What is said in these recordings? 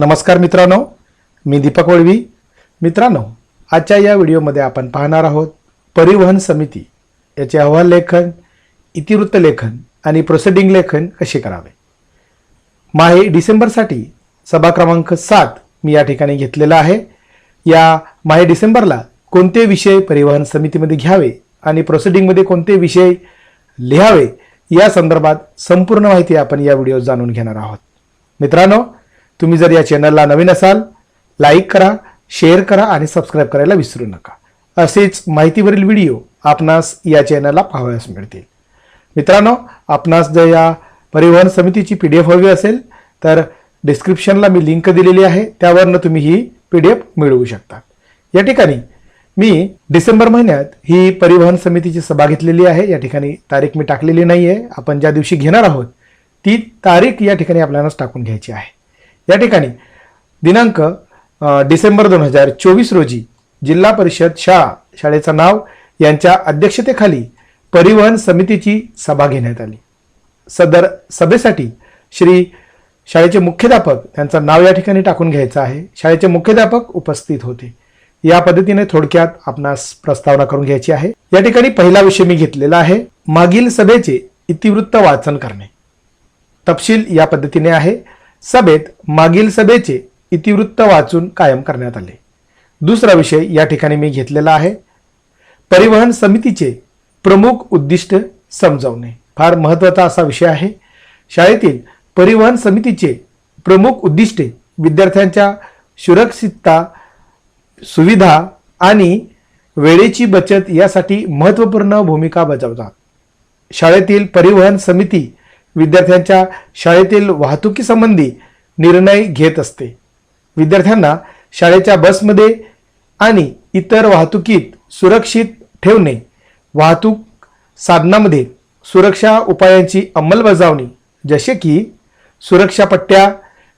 नमस्कार मित्रांनो मी दीपक वळवी मित्रांनो आजच्या या व्हिडिओमध्ये आपण पाहणार आहोत परिवहन समिती याचे अहवाल लेखन इतिवृत्त लेखन आणि प्रोसिडिंग लेखन कसे करावे? माहे डिसेंबरसाठी सभा क्रमांक सात मी या ठिकाणी घेतलेला आहे. या माहे डिसेंबरला कोणते विषय परिवहन समितीमध्ये घ्यावे आणि प्रोसिडिंगमध्ये कोणते विषय लिहावे या संदर्भात संपूर्ण माहिती आपण या व्हिडिओ जाणून घेणार आहोत. मित्रांनो तुम्ही जर या चॅनलला नवीन असाल लाईक करा शेअर करा आणि सबस्क्राईब करायला विसरू नका. असेच माहितीवरील व्हिडिओ आपणास या चॅनलला पाहावयास मिळतील. मित्रांनो आपणास जर या परिवहन समितीची पी डी एफ हवी असेल तर डिस्क्रिप्शनला मी लिंक दिलेली आहे. त्यावरनं तुम्ही ही पी डी एफ मिळवू शकता. या ठिकाणी मी डिसेंबर महिन्यात ही परिवहन समितीची सभा घेतलेली आहे. या ठिकाणी तारीख मी टाकलेली नाही आहे आपण ज्या दिवशी घेणार आहोत ती तारीख या ठिकाणी आपल्यालाच टाकून घ्यायची आहे. या ठिकाणी दिनांक डिसेंबर दोन हजार चोवीस रोजी जिल्हा परिषद शाळा शाळेचं नाव यांच्या अध्यक्षतेखाली परिवहन समितीची सभा घेण्यात आली. सदर सभेसाठी श्री शाळेचे मुख्याध्यापक त्यांचं नाव या ठिकाणी टाकून घ्यायचं आहे. शाळेचे मुख्याध्यापक उपस्थित होते. या पद्धतीने थोडक्यात आपणास प्रस्तावना करून घ्यायची आहे. या ठिकाणी पहिला विषय मी घेतलेला आहे मागील सभेचे इतिवृत्त वाचन करणे. तपशील या पद्धतीने आहे. सभेत मागील सभेचे इतिवृत्त वाचून कायम करण्यात आले. दुसरा विषय या ठिकाणी मी घेतलेला आहे. परिवहन समितीचे प्रमुख उद्दिष्ट समजावणे. फार महत्त्वाचा असा विषय आहे. शाळेतील परिवहन समितीचे प्रमुख उद्दिष्टे विद्यार्थ्यांच्या सुरक्षितता सुविधा आणि वेळेची बचत यासाठी महत्त्वपूर्ण भूमिका बजावतात. शाळेतील परिवहन समिती विद्यार्थ्यांच्या शाळेतील वाहतुकीसंबंधी निर्णय घेत असते. विद्यार्थ्यांना शाळेच्या बसमध्ये आणि इतर वाहतुकीत सुरक्षित ठेवणे वाहतूक साधनामध्ये सुरक्षा उपायांची अंमलबजावणी जसे की सुरक्षा पट्ट्या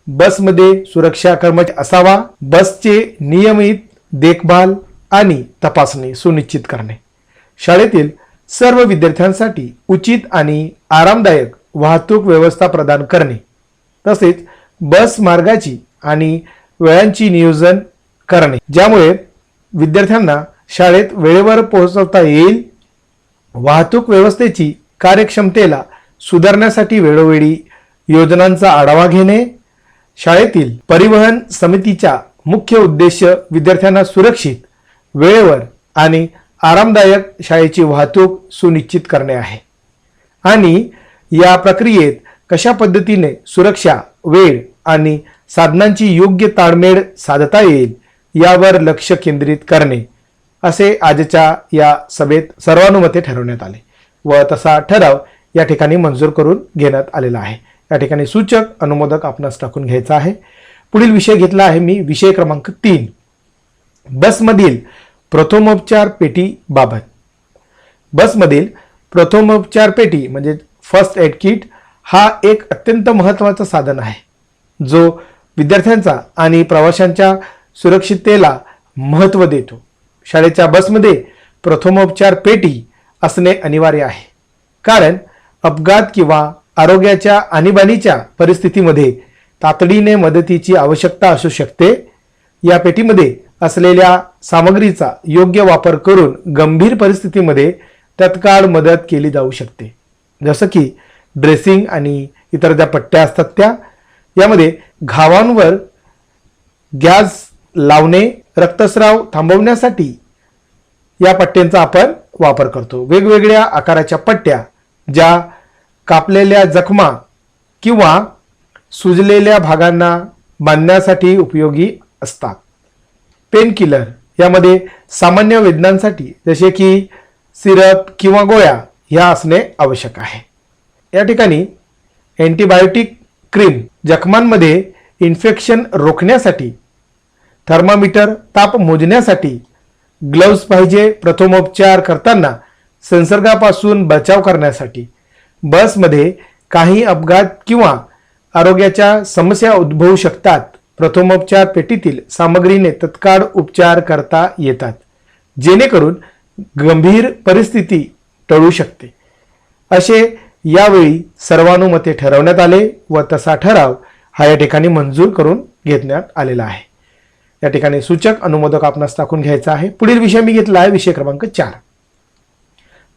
बसमध्ये सुरक्षा कर्मचारी असावा बसचे नियमित देखभाल आणि तपासणी सुनिश्चित करणे. शाळेतील सर्व विद्यार्थ्यांसाठी उचित आणि आरामदायक वाहतूक व्यवस्था प्रदान करणे. तसेच बस मार्गाची आणि वेळांची नियोजन करणे. ज्यामुळे विद्यार्थ्यांना शाळेत वेळेवर पोहोचवता येईल. वाहतूक व्यवस्थेची कार्यक्षमतेला सुधारण्यासाठी वेळोवेळी योजनांचा आढावा घेणे. शाळेतील परिवहन समितीचा मुख्य उद्देश विद्यार्थ्यांना सुरक्षित वेळेवर आणि आरामदायक शाळेची वाहतूक सुनिश्चित करणे आहे. आणि या प्रक्रियेत कशा पद्धतीने सुरक्षा वेळ आणि साधनांची योग्य ताळमेळ साधता येईल यावर लक्ष केंद्रित करणे असे आजच्या या सभेत सर्वानुमते ठरवण्यात आले व तसा ठराव या ठिकाणी मंजूर करून घेण्यात आलेला आहे. या ठिकाणी सूचक अनुमोदक आपणास टाकून घ्यायचा आहे. पुढील विषय घेतला आहे मी विषय क्रमांक तीन. बसमधील प्रथमोपचार पेटीबाबत बसमधील प्रथमोपचार पेटी म्हणजे फर्स्ट एड किट हा एक अत्यंत महत्त्वाचं साधन आहे. जो विद्यार्थ्यांचा आणि प्रवाशांच्या सुरक्षिततेला महत्त्व देतो. शाळेच्या बसमध्ये प्रथमोपचार पेटी असणे अनिवार्य आहे. कारण अपघात किंवा आरोग्याच्या आणीबाणीच्या परिस्थितीमध्ये तातडीने मदतीची आवश्यकता असू शकते. या पेटीमध्ये असलेल्या सामग्रीचा योग्य वापर करून गंभीर परिस्थितीमध्ये तत्काळ मदत केली जाऊ शकते. जसं की ड्रेसिंग आणि इतर ज्या पट्ट्या असतात त्या यामध्ये घावांवर गॅस लावणे रक्तस्राव थांबवण्यासाठी या पट्ट्यांचा आपण वापर करतो. वेगवेगळ्या आकाराच्या पट्ट्या ज्या कापलेल्या जखमा किंवा सुजलेल्या भागांना बांधण्यासाठी उपयोगी असतात. पेन किलर यामध्ये सामान्य वेदनांसाठी जसे की सिरप किंवा गोळ्या ह्या असणे आवश्यक आहे. या ठिकाणी अँटीबायोटिक क्रीम जखमांमध्ये इन्फेक्शन रोखण्यासाठी थर्मामीटर ताप मोजण्यासाठी ग्लव्ज पाहिजे प्रथमोपचार करताना संसर्गापासून बचाव करण्यासाठी. बसमध्ये काही अपघात किंवा आरोग्याच्या समस्या उद्भवू शकतात. प्रथमोपचार पेटीतील सामग्रीने तत्काळ उपचार करता येतात. जेणेकरून गंभीर परिस्थिती टळू शकते. असे यावेळी सर्वानुमते ठरवण्यात आले व तसा ठराव हा या ठिकाणी मंजूर करून घेण्यात आलेला आहे. या ठिकाणी सूचक अनुमोदक आपणास टाकून घ्यायचा आहे. पुढील विषय मी घेतला आहे विषय क्रमांक चार.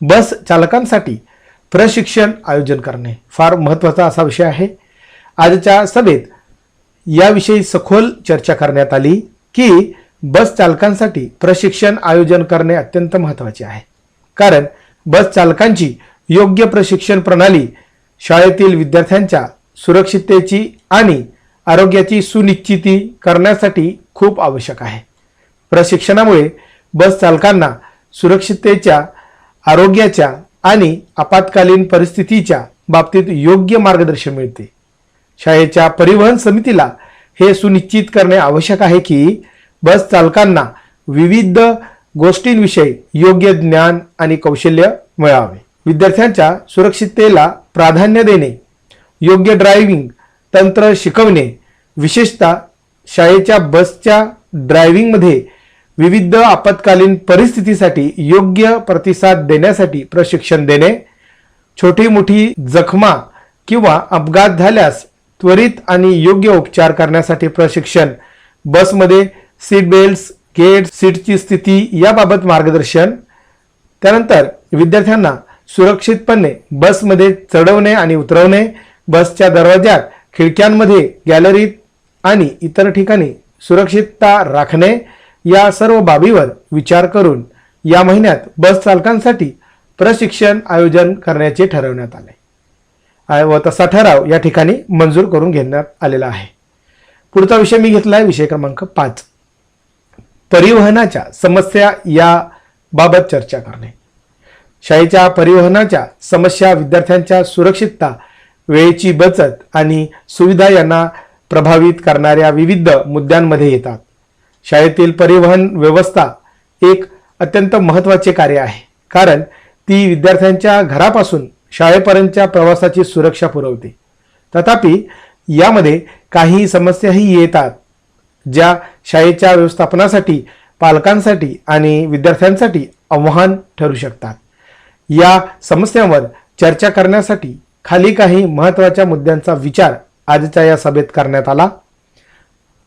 बस चालकांसाठी प्रशिक्षण आयोजन करणे फार महत्त्वाचा असा विषय आहे. आजच्या सभेत याविषयी सखोल चर्चा करण्यात आली की बस चालकांसाठी प्रशिक्षण आयोजन करणे अत्यंत महत्त्वाचे आहे. कारण बस चालकांची योग्य प्रशिक्षण प्रणाली शाळेतील विद्यार्थ्यांच्या सुरक्षिततेची आणि आरोग्याची सुनिश्चिती करण्यासाठी खूप आवश्यक आहे. प्रशिक्षणामुळे बस चालकांना सुरक्षिततेच्या आरोग्याच्या आणि आपत्कालीन परिस्थितीच्या बाबतीत योग्य मार्गदर्शन मिळते. शाळेच्या परिवहन समितीला हे सुनिश्चित करणे आवश्यक आहे की बस चालकांना विविध गोष्टींविषयी योग्य ज्ञान आणि कौशल्य मिळावे. विद्यार्थ्यांच्या सुरक्षिततेला प्राधान्य देणे योग्य ड्रायव्हिंग तंत्र शिकवणे विशेषतः शाळेच्या बसच्या ड्रायव्हिंगमध्ये विविध आपत्कालीन परिस्थितीसाठी योग्य प्रतिसाद देण्यासाठी प्रशिक्षण देणे छोटी मोठी जखमा किंवा अपघात झाल्यास त्वरित आणि योग्य उपचार करण्यासाठी प्रशिक्षण बसमध्ये सीट बेल्ट गेट सीटची स्थिती याबाबत मार्गदर्शन. त्यानंतर विद्यार्थ्यांना सुरक्षितपणे बसमध्ये चढवणे आणि उतरवणे बसच्या दरवाज्यात खिडक्यांमध्ये गॅलरीत आणि इतर ठिकाणी सुरक्षितता राखणे या सर्व बाबीवर विचार करून या महिन्यात बस चालकांसाठी प्रशिक्षण आयोजन करण्याचे ठरवण्यात आले. आहे व तसा ठराव या ठिकाणी मंजूर करून घेण्यात आलेला आहे. पुढचा विषय मी घेतला आहे विषय क्रमांक पाच. परिवहनाच्या समस्या या बाबत चर्चा करणे. शाळेच्या परिवहनाच्या समस्या विद्यार्थ्यांच्या सुरक्षितता वेळेची बचत आणि सुविधा यांना प्रभावित करणाऱ्या विविध मुद्द्यांमध्ये येतात. शाळेतील परिवहन व्यवस्था एक अत्यंत महत्त्वाचे कार्य आहे कारण ती विद्यार्थ्यांच्या घरापासून शाळेपर्यंतच्या प्रवासाची सुरक्षा पुरवते. तथापि यामध्ये काही समस्याही येतात. ज्या शाळेच्या व्यवस्थापनासाठी पालकांसाठी आणि विद्यार्थ्यांसाठी आव्हान ठरू शकतात. या समस्यांवर चर्चा करण्यासाठी खाली काही महत्त्वाच्या मुद्द्यांचा विचार आजच्या या सभेत करण्यात आला.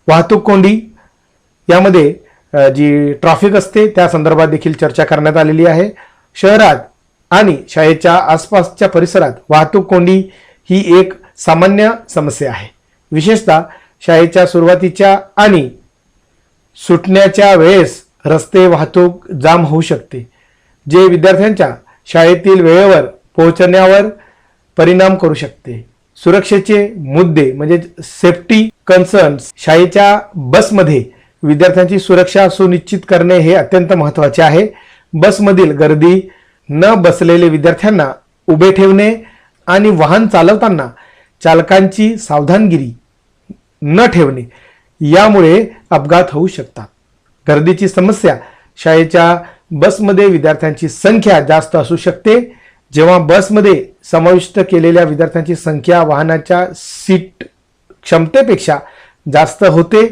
वाहतूक कोंडी यामध्ये जी ट्रॅफिक असते त्या संदर्भात देखील चर्चा करण्यात आलेली आहे. शहरात आणि शाळेच्या आसपासच्या परिसरात वाहतूक कोंडी ही एक सामान्य समस्या आहे. विशेषतः शाळेच्या सुरुवातीच्या आणि सुटण्याच्या वेळेस रस्ते वाहतूक जाम होऊ शकते जे विद्यार्थ्यांच्या शाळेतील वेळेवर पोहोचण्यावर परिणाम करू शकते. सुरक्षेचे मुद्दे म्हणजे सेफ्टी कन्सर्न्स शाळेच्या बसमध्ये विद्यार्थ्यांची सुरक्षा सुनिश्चित करणे हे अत्यंत महत्त्वाचे आहे. बसमधील गर्दी न बसलेले विद्यार्थ्यांना उभे ठेवणे आणि वाहन चालवताना चालकांची सावधानगिरी न ठेवणे. यामुळे अपघात होऊ शकतात. गर्दीची समस्या शाळेच्या बसमध्ये विद्यार्थ्यांची संख्या जास्त असू शकते. जेव्हा बसमध्ये समाविष्ट केलेल्या विद्यार्थ्यांची संख्या वाहनाच्या सीट क्षमतेपेक्षा जास्त होते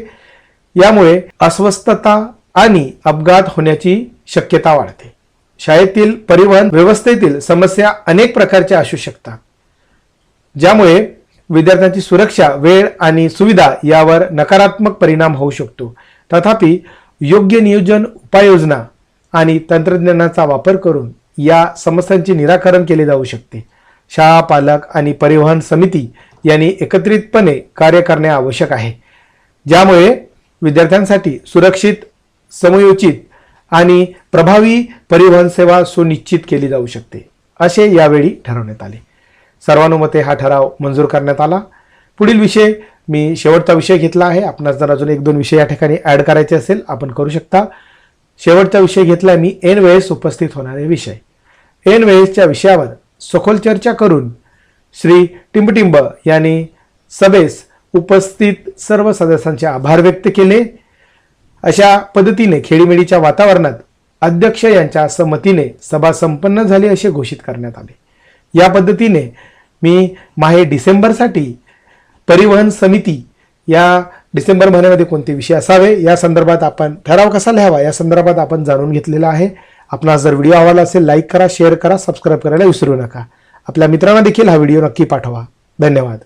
यामुळे अस्वस्थता आणि अपघात होण्याची शक्यता वाढते. शाळेतील परिवहन व्यवस्थेतील समस्या अनेक प्रकारच्या असू शकतात ज्यामुळे विद्यार्थ्यांची सुरक्षा वेळ आणि सुविधा यावर नकारात्मक परिणाम होऊ शकतो. तथापि योग्य नियोजन उपाययोजना आणि तंत्रज्ञानाचा वापर करून या समस्यांचे निराकरण केले जाऊ शकते. शाळा पालक आणि परिवहन समिती यांनी एकत्रितपणे कार्य करणे आवश्यक आहे. ज्यामुळे विद्यार्थ्यांसाठी सुरक्षित समयोचित आणि प्रभावी परिवहन सेवा सुनिश्चित केली जाऊ शकते असे यावेळी ठरवण्यात आले. सर्वानुमते हा ठराव मंजूर करण्यात आला. पुढील विषय मी शेवटचा विषय घेतला आहे. आपणास जर अजून एक दोन विषय या ठिकाणी ॲड करायचे असेल आपण करू शकता. शेवटचा विषय घेतला मी ऐन वेळेस उपस्थित होणारे विषय. ऐन वेळेसच्या विषयावर सखोल चर्चा करून श्री टिंबटिंब यांनी सभेस उपस्थित सर्व सदस्यांचे आभार व्यक्त केले. अशा पद्धतीने खेळीमेळीच्या वातावरणात अध्यक्ष यांच्या संमतीने सभा संपन्न झाली असे घोषित करण्यात आले. या पद्धतीने मी माहे डिसेंबरसाठी परिवहन समिती या डिसेंबर महिन्यामध्ये कोणते विषय असावे या संदर्भात आपण ठराव कसा लिहावा या संदर्भात आपण जाणून घेतलेला आहे. आपणास जर व्हिडिओ आवडला असेल लाईक करा शेअर करा सबस्क्राईब करायला विसरू नका. आपल्या मित्रांना देखील हा व्हिडिओ नक्की पाठवा. धन्यवाद.